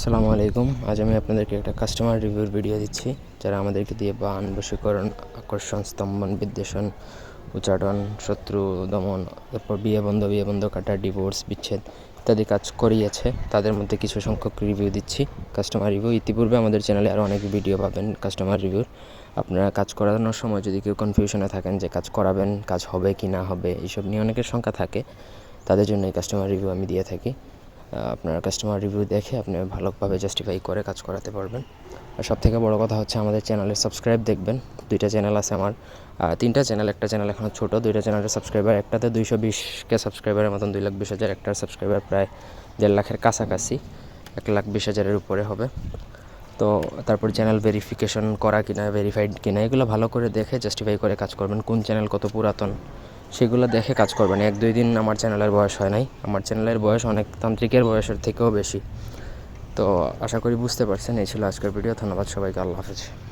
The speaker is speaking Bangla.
আসসালামু আলাইকুম। আজ আমি আপনাদেরকে একটা কাস্টমার রিভিউর ভিডিও দিচ্ছি, যারা আমাদেরকে দিয়ে বান, বশীকরণ, আকর্ষণ, স্তম্ভন, বিদ্বেষণ উচ্চাটন শত্রু, দমন তারপর বিয়ে বন্ধ বিয়ে বন্ধ কাটা ডিভোর্স বিচ্ছেদ ইত্যাদি কাজ করিয়েছে তাদের মধ্যে কিছু সংখ্যক রিভিউ দিচ্ছি। কাস্টমার রিভিউ ইতিপূর্বে আমাদের চ্যানেলে আরও অনেক ভিডিও পাবেন কাস্টমার রিভিউর আপনারা কাজ করানোর সময় যদি কেউ কনফিউশনে থাকেন যে কাজ করাবেন, কাজ হবে কি না হবে, এইসব নিয়ে অনেকের সংখ্যা থাকে। তাদের জন্য এই কাস্টমার রিভিউ আমি দিয়ে থাকি। আপনারা কাস্টমার রিভিউ দেখে আপনি ভালোভাবে জাস্টিফাই করে কাজ করাতে পারবেন। আর সব থেকে বড় কথা হচ্ছে আমাদের চ্যানেলের সাবস্ক্রাইব দেখবেন। দুইটা চ্যানেল আছে আমার। তিনটা চ্যানেল একটা চ্যানেল এখনও ছোটো, দুইটা চ্যানেলের সাবস্ক্রাইবার একটাতে দুইশো বিশকে সাবস্ক্রাইবারের মতন দুই লাখ বিশ হাজার, একটার সাবস্ক্রাইবার প্রায় দেড় লাখের কাছাকাছি এক লাখ বিশ হাজারের উপরে হবে। তো তারপর চ্যানেল ভেরিফিকেশন করা কিনা ভেরিফাইড কিনা, এগুলো ভালো করে দেখে জাস্টিফাই করে কাজ করবেন। কোন চ্যানেল কত পুরাতন সেগুলো দেখে কাজ করবেন। এক, দুই দিন আমার চ্যানেলের বয়স হয় নাই। আমার চ্যানেলের বয়স অনেক তান্ত্রিকের বয়সের থেকেও বেশি। তো আশা করি বুঝতে পারছেন। এই ছিল আজকের ভিডিও। ধন্যবাদ সবাইকে। আল্লাহ হাফেজ।